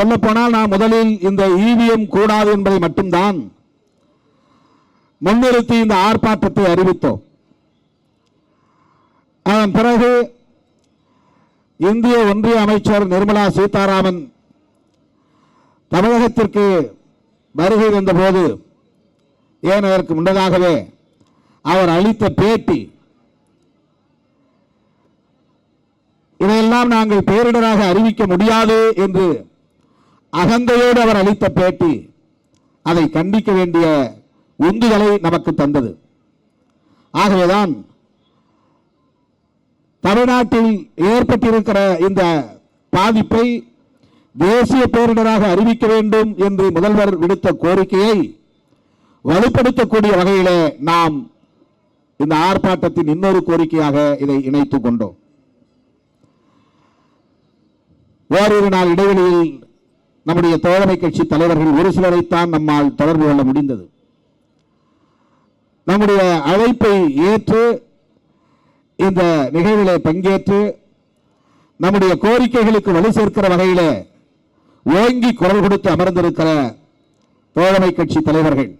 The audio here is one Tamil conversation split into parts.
சொல்லப்போனால் நான் முதலில் இந்த இவிஎம் கூடாது என்பதை மட்டும்தான் முன்னிறுத்தி இந்த ஆர்ப்பாட்டத்தை அறிவித்தோம். அதன் பிறகு இந்திய ஒன்றிய அமைச்சர் நிர்மலா சீதாராமன் தமிழகத்திற்கு வருகை வந்தபோது ஏன் அதற்கு முன்னதாகவே அவர் அளித்த பேட்டி இதையெல்லாம் நாங்கள் பேரிடராக அறிவிக்க முடியாது என்று அகந்தையோடு அவர் அளித்த பேட்டி அதை கண்டிக்க வேண்டிய உந்துதலை நமக்கு தந்தது. ஆகவேதான் தமிழ்நாட்டில் ஏற்பட்டிருக்கிற இந்த பாதிப்பை தேசிய பேரிடராக அறிவிக்க வேண்டும் என்று முதல்வர் விடுத்த கோரிக்கையை வலுப்படுத்தக்கூடிய வகையிலே நாம் இந்த ஆர்ப்பாட்டத்தின் இன்னொரு கோரிக்கையாக இதை இணைத்துக் கொண்டோம். வேறொரு நாள் இடைவெளியில் நம்முடைய தோழமை கட்சி தலைவர்கள் ஒரு சிலரைத்தான் நம்மால் தொடர்பு கொள்ள முடிந்தது. நம்முடைய அழைப்பை ஏற்று இந்த நிகழ்விலே பங்கேற்று நம்முடைய கோரிக்கைகளுக்கு வலு சேர்க்கிற வகையில் ஓங்கி குரல் கொடுத்து அமர்ந்திருக்கிற தோழமை கட்சி தலைவர்கள்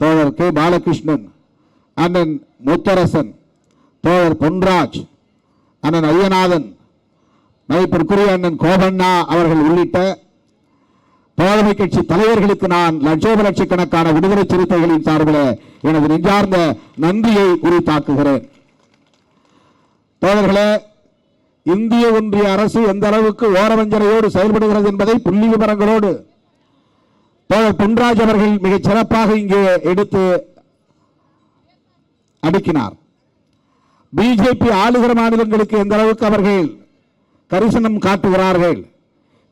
தோழர் கே. பாலகிருஷ்ணன் அண்ணன் முத்தரசன் தோழர் பொன்ராஜ் அண்ணன் ஐயநாதன் மதிப்பிற்குரிய அண்ணன் கோபண்ணா அவர்கள் உள்ளிட்ட தோழமை கட்சி தலைவர்களுக்கு நான் லட்சோப லட்சக்கணக்கான விடுதலை சிறுத்தைகளின் சார்பில் எனது நெஞ்சார்ந்த நன்றியை குறித்தாக்குகிறேன். தோழர்களே இந்திய ஒன்றிய அரசு எந்த அளவுக்கு ஓரவஞ்சனையோடு செயல்படுகிறது என்பதை புள்ளி விவரங்களோடு தோழர் பொன்ராஜ் அவர்கள் மிகச் சிறப்பாக இங்கே எடுத்து அடுக்கினார். பிஜேபி ஆளுகிற மாநிலங்களுக்கு எந்த அளவுக்கு அவர்கள் கரிசனம் காட்டுகிறார்கள்?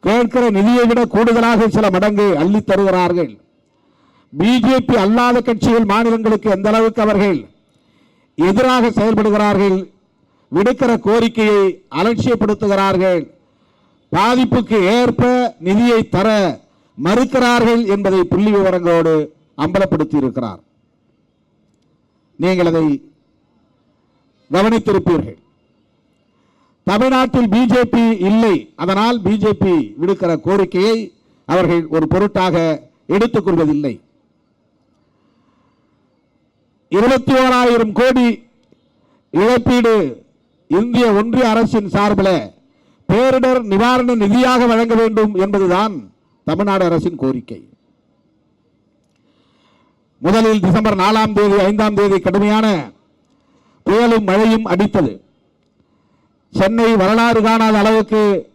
கேட்கிற நிதியை விட கூடுதலாக சில மடங்கு அள்ளித் தருகிறார்கள். பிஜேபி அல்லாத கட்சிகள் மாநிலங்களுக்கு எந்த அளவுக்கு அவர்கள் எதிராக செயல்படுகிறார்கள் விடுக்கிற கோரிக்கையை அலட்சியப்படுத்துகிறார்கள் பாதிப்புக்கு ஏற்ப நிதியை தர மறுக்கிறார்கள் என்பதை புள்ளி விவரங்களோடு அம்பலப்படுத்தி இருக்கிறார் நீங்கள் அதை கவனித்திருப்பீர்கள். தமிழ்நாட்டில் பிஜேபி இல்லை. அதனால் பிஜேபி விடுக்கிற கோரிக்கையை அவர்கள் ஒரு பொருட்டாக எடுத்துக்கொள்வதில்லை இருபத்தி ஓராயிரம் கோடி இழப்பீடு இந்திய ஒன்றிய அரசின் சார்பில் பேரிடர் நிவாரண நிதியாக வழங்க வேண்டும் என்பதுதான் தமிழ்நாடு அரசின் கோரிக்கை. முதலில் டிசம்பர் நாலாம் தேதி ஐந்தாம் தேதி கடுமையான புயலும் மழையும் அடித்தது. சென்னை வரலாறு காணாத அளவுக்கு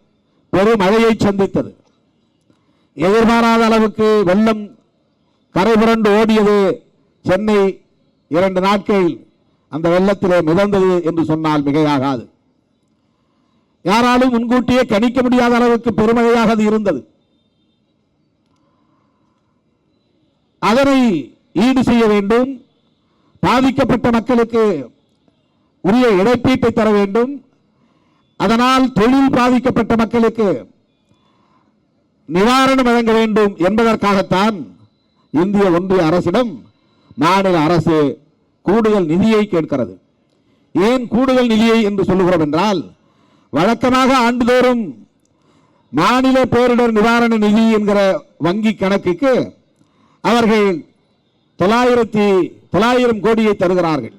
பெரும் மழையை சந்தித்தது. எதிர்பாராத அளவுக்கு வெள்ளம் கரை புரண்டு ஓடியது சென்னை இரண்டு நாட்கள் அந்த வெள்ளத்திலே மிதந்தது என்று சொன்னால் மிகையாகாது. யாராலும் முன்கூட்டியே கணிக்க முடியாத அளவுக்கு பெருமழையாக அது இருந்தது. அதனை ஈடு செய்ய வேண்டும். பாதிக்கப்பட்ட மக்களுக்கு உரிய இழப்பீட்டை தர வேண்டும். அதனால் தொழில் பாதிக்கப்பட்ட மக்களுக்கு நிவாரணம் வழங்க வேண்டும் என்பதற்காகத்தான் இந்திய ஒன்றிய அரசிடம் மாநில அரசு கூடுதல் நிதியை கேட்கிறது. ஏன் கூடுதல் நிதியை என்று சொல்லுகிறோம் என்றால் வழக்கமாக ஆண்டுதோறும் மாநில பேரிடர் நிவாரண நிதி என்கிற வங்கி கணக்குக்கு அவர்கள் தொள்ளாயிரத்தி தொள்ளாயிரம் கோடியை தருகிறார்கள்.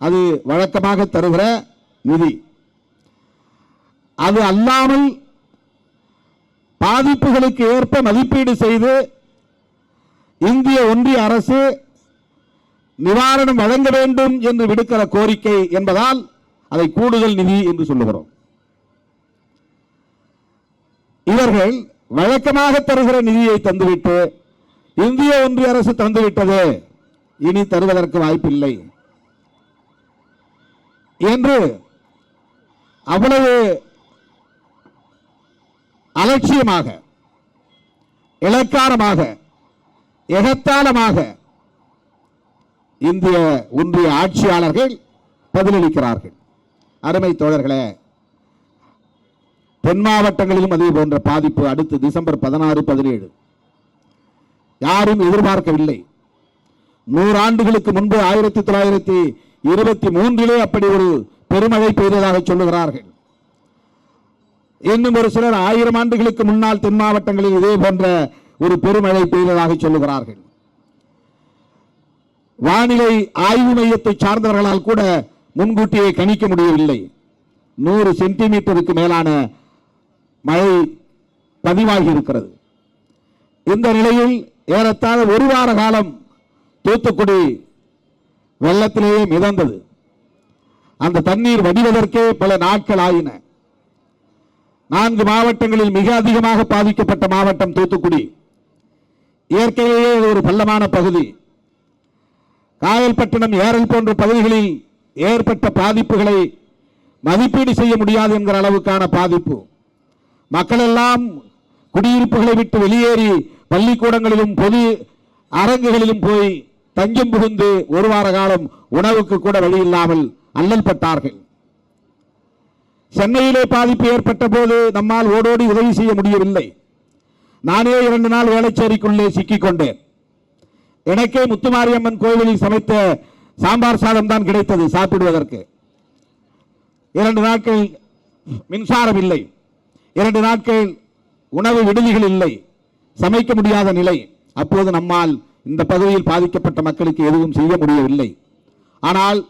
அது வழக்கமாக தருகிற நிதி. அது அல்லாமல் பாதிப்புகளுக்கு ஏற்ப மதிப்பீடு செய்து இந்திய ஒன்றிய அரசு நிவாரணம் வழங்க வேண்டும் என்று விடுக்கிற கோரிக்கை என்பதால் அதை கூடுதல் நிதி என்று சொல்லுகிறோம். இவர்கள் வழக்கமாக தருகிற நிதியை தந்துவிட்டு இந்திய ஒன்றிய அரசு தந்துவிட்டது இனி தருவதற்கு வாய்ப்பில்லை என்று அவ்வளவு அலட்சியமாக இலக்காரமாக எகத்தாளமாக இந்திய ஒன்றிய ஆட்சியாளர்கள் பதிலளிக்கிறார்கள். அருமை தோழர்களே தென் மாவட்டங்களிலும் அதே போன்ற பாதிப்பு அடுத்து டிசம்பர் பதினாறு பதினேழு. யாரும் எதிர்பார்க்கவில்லை. நூறாண்டுகளுக்கு முன்பு ஆயிரத்தி தொள்ளாயிரத்தி இருபத்தி மூன்றிலே அப்படி ஒரு பெருமழை பெய்ததாக சொல்லுகிறார்கள். இன்னும் ஒரு சிலர் ஆயிரம் ஆண்டுகளுக்கு முன்னால் தென் மாவட்டங்களில் இதே போன்ற ஒரு பெருமழை பெய்ததாக சொல்லுகிறார்கள். வானிலை ஆய்வு மையத்தை சார்ந்தவர்களால் கூட முன்கூட்டியே கணிக்க முடியவில்லை. நூறு சென்டிமீட்டருக்கு மேலான மழை பதிவாகி இருக்கிறது. இந்த நிலையில் ஏறத்தாழ ஒரு வார காலம் தூத்துக்குடி வெள்ளத்திலேயே மிதந்தது. அந்த தண்ணீர் வடிவதற்கே பல நாட்கள் ஆகின நான்கு மாவட்டங்களில் மிக அதிகமாக பாதிக்கப்பட்ட மாவட்டம் தூத்துக்குடி. இயற்கையிலேயே இது ஒரு பள்ளமான பகுதி. காயல்பட்டினம் ஏரல் போன்ற பகுதிகளில் ஏற்பட்ட பாதிப்புகளை மதிப்பீடு செய்ய முடியாது என்கிற அளவுக்கான பாதிப்பு. மக்கள் எல்லாம் குடியிருப்புகளை விட்டு வெளியேறி பள்ளிக்கூடங்களிலும் பொது அரங்குகளிலும் போய் தஞ்சம் புகுந்து ஒரு வார காலம் உணவுக்கு கூட வழி இல்லாமல் அல்லல்பட்டார்கள். சென்னையிலே பாதிப்பு ஏற்பட்ட போது நம்மால் ஓடோடி உதவி செய்ய முடியவில்லை. நானே இரண்டு நாள் வேளச்சேரிக்குள்ளே சிக்கிக் கொண்டேன். எனக்கே முத்துமாரியம்மன் கோவிலில் சமைத்த சாம்பார் சாதம் தான் கிடைத்தது சாப்பிடுவதற்கு. இரண்டு நாட்கள் மின்சாரம் இல்லை. இரண்டு நாட்கள் உணவு விடுதிகள் இல்லை. சமைக்க முடியாத நிலை. அப்போது நம்மால் இந்த பகுதியில் பாதிக்கப்பட்ட மக்களுக்கு எதுவும் செய்ய முடியவில்லை. ஆனால்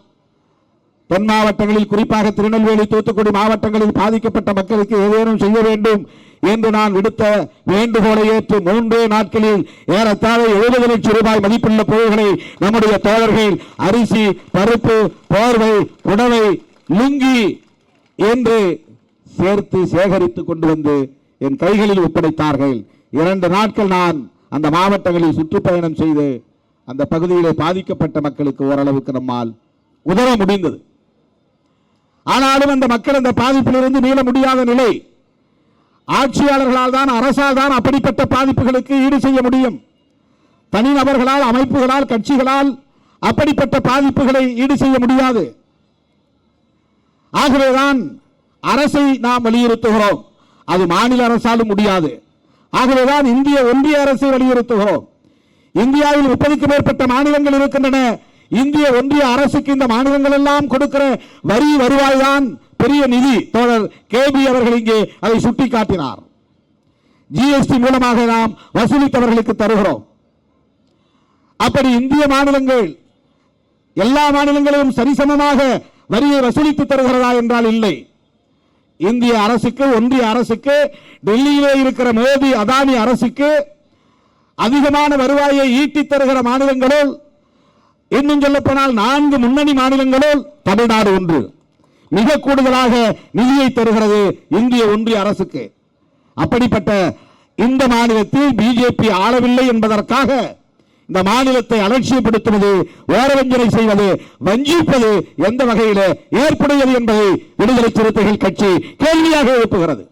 தென் மாவட்டங்களில் குறிப்பாக திருநெல்வேலி தூத்துக்குடி மாவட்டங்களில் பாதிக்கப்பட்ட மக்களுக்கு ஏதேனும் செய்ய வேண்டும் என்று நான் விடுத்த வேண்டுகோளை ஏற்று மூன்றே நாட்களில் ஏறத்தாழ எழுபது லட்சம் ரூபாய் மதிப்புள்ள பொருள்களை நம்முடைய தோழர்கள் அரிசி பருப்பு போர்வை புடவை லுங்கி என்று சேர்த்து சேகரித்து கொண்டு வந்து என் கைகளில் ஒப்படைத்தார்கள். இரண்டு நாட்கள் நான் அந்த மாவட்டங்களில் சுற்றுப்பயணம் செய்து அந்த பகுதியிலே பாதிக்கப்பட்ட மக்களுக்கு ஓரளவுக்கு நம்மால் உதவ முடிந்தது. ஆனாலும் அந்த மக்கள் அந்த பாதிப்பிலிருந்து மீள முடியாத நிலை. ஆட்சியாளர்களால் தான் அரசால் தான் அப்படிப்பட்ட பாதிப்புகளுக்கு ஈடு செய்ய முடியும். தனிநபர்களால் அமைப்புகளால் கட்சிகளால் அப்படிப்பட்ட பாதிப்புகளை ஈடு செய்ய முடியாது. ஆகவேதான் அரசை நாம் வலியுறுத்துகிறோம். அது மாநில அரசாலும் முடியாது. ஆகவேதான் இந்திய ஒன்றிய அரசை வலியுறுத்துகிறோம். இந்தியாவில் முப்பதுக்கு மேற்பட்ட மாநிலங்கள் இருக்கின்றன. இந்திய ஒன்றிய அரசுக்கு இந்த மாநிலங்கள் எல்லாம் கொடுக்கிற வரி வருவாய் தான் பெரிய நிதி. தோழர் கேபி அவர்கள் இங்கே அதை சுட்டிக்காட்டினார். ஜிஎஸ்டி மூலமாக நாம் வசூலித்தவர்களுக்கு தருகிறோம். அப்படி இந்திய மாநிலங்கள் எல்லா மாநிலங்களிலும் சரிசமமாக வரியை வசூலித்து தருகிறதா என்றால் இல்லை. இந்திய அரசுக்கு ஒன்றிய அரசுக்கு டெல்லியிலே இருக்கிற மோடி அதானி அரசுக்கு அதிகமான வருவாயை ஈட்டித் தருகிற மாநிலங்களுள் இன்னும் சொல்ல போனால் நான்கு முன்னணி மாநிலங்களுள் தமிழ்நாடு ஒன்று. மிக கூடுதலாக நிதியை தருகிறது இந்திய ஒன்றிய அரசுக்கு. அப்படிப்பட்ட இந்த மாநிலத்தில் பிஜேபி ஆளவில்லை என்பதற்காக இந்த மாநிலத்தை அலட்சியப்படுத்துவது ஓரவஞ்சனை செய்வது வஞ்சிப்பது எந்த வகையில் ஏற்புடையது என்பதை விடுதலை சிறுத்தைகள் கட்சி கேள்வியாக எழுப்புகிறது.